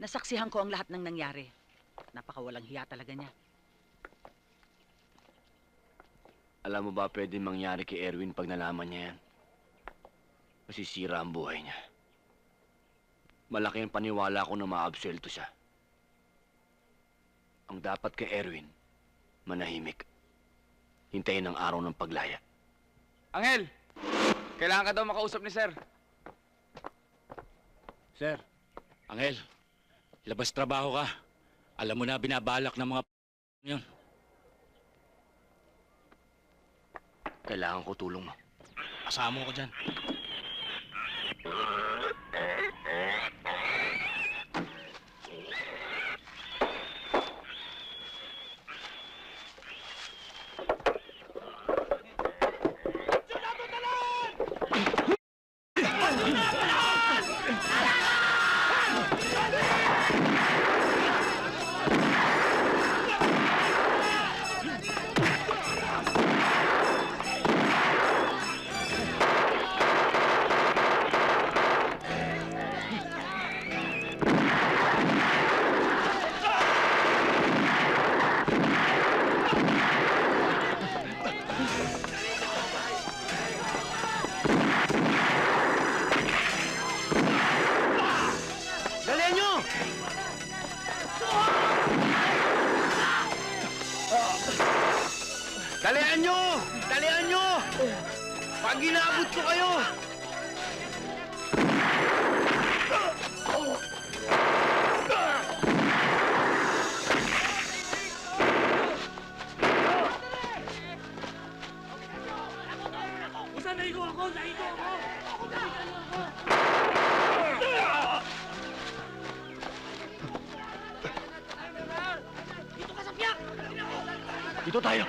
Nasaksihan ko ang lahat ng nangyari. Napakawalang hiya talaga niya. Alam mo ba pwede mangyari kay Erwin pag nalaman niya yan? Masisira ang buhay niya. Malaki ang paniwala ko na maabsuelto siya. Ang dapat kay Erwin, manahimik. Hintayin ang araw ng paglaya. Angel! Kailangan ka daw makausap ni Sir. Sir, Angel, labas trabaho ka. Alam mo na binabalak ng mga yun. Kailangan ko tulong mo. Asama ko dyan. Dalihan nyo! Dalihan nyo! Dalihan nyo! Pag inabot ko kayo! Dito tayo.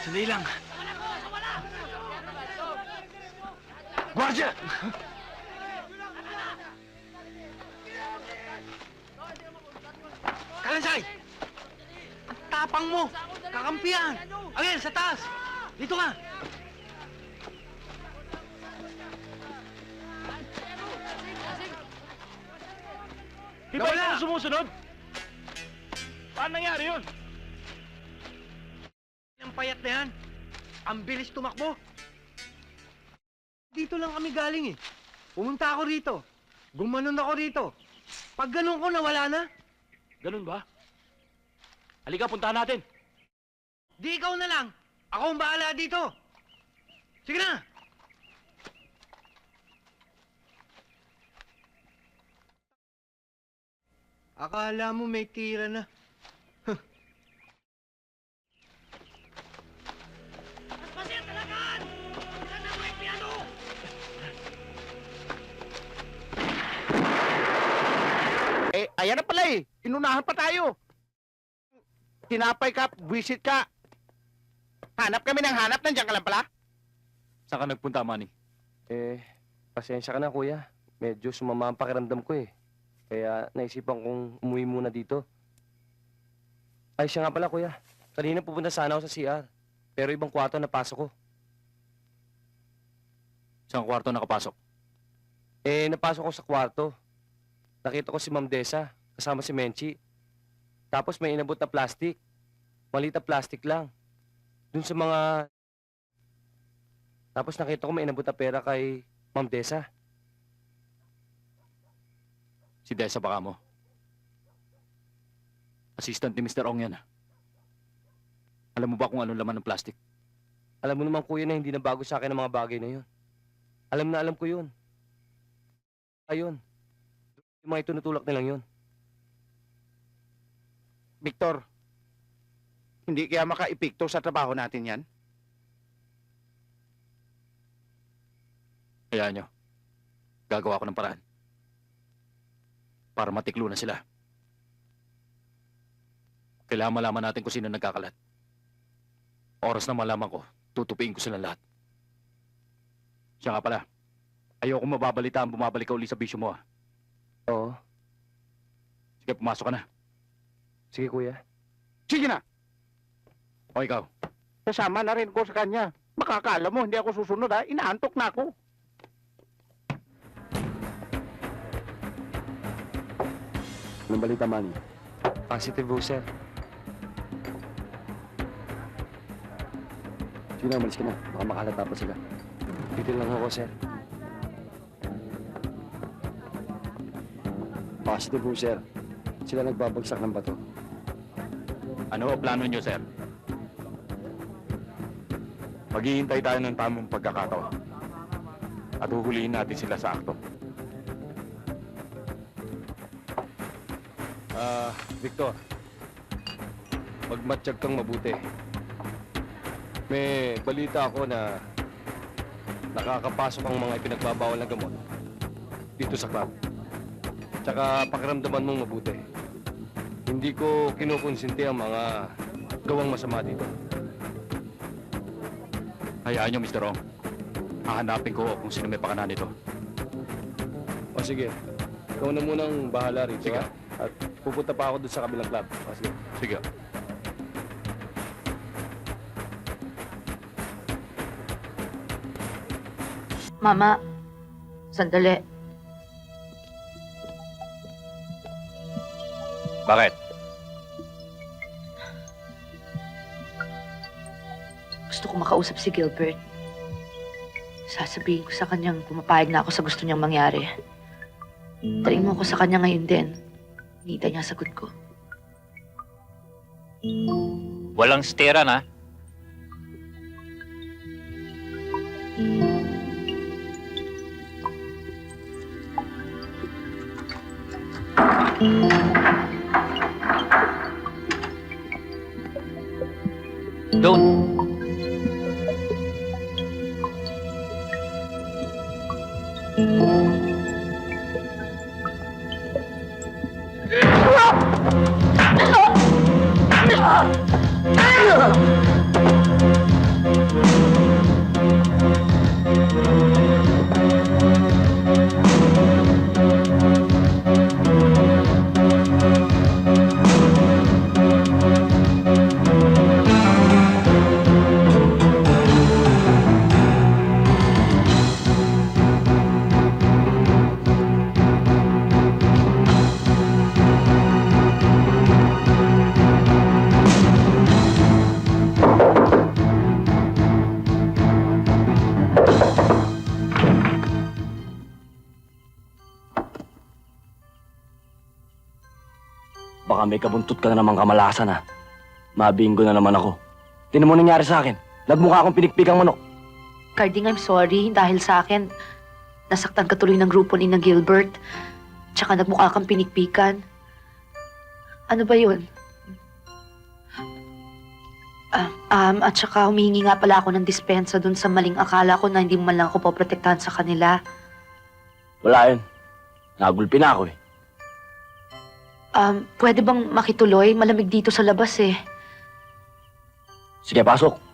Sandali lang. Gwardiya! Kalansay! Ang tapang mo! Kakampihan! Angel, sa taas! Dito ka! Di ba ang sumusunod? Paano nangyari yun? Ang payat na yan. Ang bilis tumakbo. Dito lang kami galing eh. Pumunta ako rito. Gumanon ako rito. Pag ganun ko, nawala na. Ganun ba? Halika, puntahan natin. Di ikaw na lang. Ako ang bahala dito. Sige na. Akala mo may tira na. Eh, ayan na pala eh. Inunahan pa tayo. Tinapay ka, visit ka. Hanap kami ng hanap, nandiyan ka lang pala. Saan ka nagpunta, Manny? Eh, pasensya ka na kuya. Medyo sumama ang pakiramdam ko eh. Kaya naisipan kong umuwi muna dito. Ay, siya nga pala kuya. Kanina pupunta sana ako sa CR. Pero ibang kwarto napasok ko. Saan kwarto nakapasok? Eh, napasok ko sa kwarto. Nakita ko si Ma'am Desa, kasama si Menchi. Tapos may inabot na plastic. Maliit na plastic lang. Dun sa mga... Tapos nakita ko may inabot na pera kay Ma'am Desa. Si Desa baka mo. Assistant ni Mr. Ong yan. ah. Alam mo ba kung anong laman ng plastic? Alam mo naman kuya na hindi na bago sa akin ang mga bagay na yun. Alam na alam ko yun. Ayun. Yung mga itunutulak nilang yun. Victor, hindi kaya makaipikto sa trabaho natin yan? Hayaan nyo. Gagawa ko ng paraan. Para matiklo na sila. Kailangan malaman natin kung sino nagkakalat. Oras na malaman ko, tutupiin ko silang lahat. Siya nga pala, ayoko mababalita ang bumabalik ka uli sa bisyo mo ah. Oo. Sige, pumasok ka na. Sige kuya. Sige na, O ikaw, kasama na rin ko sa kanya. Makakala mo, hindi ako susunod ha. Inaantok na ako. Anong balita, Manny? Positive ho, sir. Sige na, umalis ka na. Baka makalata pa sila. Dito lang ako, sir. Positive po, sir. Sila nagbabagsak ng bato. Ano ang plano nyo, sir? Maghihintay tayo ng tamang pagkakataon. At huhulihin natin sila sa akto. Ah, Victor. Magmatsyag kang mabuti. May balita ako na nakakapasok ang mga ipinagbabawal na gamot dito sa club. Tsaka pakiramdaman mong mabuti. Hindi ko kinukonsinti ang mga gawang masama dito. Hayaan nyo, Mr. Ong. Hahanapin ko kung sino may pakana nito. O sige, ikaw na munang bahala rito. Sige. ha? At pupunta pa ako doon sa kabilang club. O sige. Sige. Mama, sandali. Bakit? Gusto ko makausap si Gilbert. Sasabihin ko sa kanyang pumapayag na ako sa gusto niyang mangyari. Tarin mo ako sa kanya ngayon din. Hinihintay niya sagot ko. Walang stera na. Don't. Baka may kabuntot ka na naman kamalasan, ha? Mabinggo na naman ako. Tinan mo nangyari sa akin. Nagmukha akong pinikpikang manok. Carding, I'm sorry. Dahil sa akin, nasaktan ka tuloy ng grupo ni na Gilbert. Tsaka nagmukha kang pinikpikan. Ano ba yun? Ah, um, at saka humihingi nga pala ako ng dispensa dun sa maling akala ko na hindi mo man lang ako poprotektahan sa kanila. Wala yun. Nagulpi na ako, eh. Um, pwede bang makituloy? Malamig dito sa labas eh. Sige, pasok.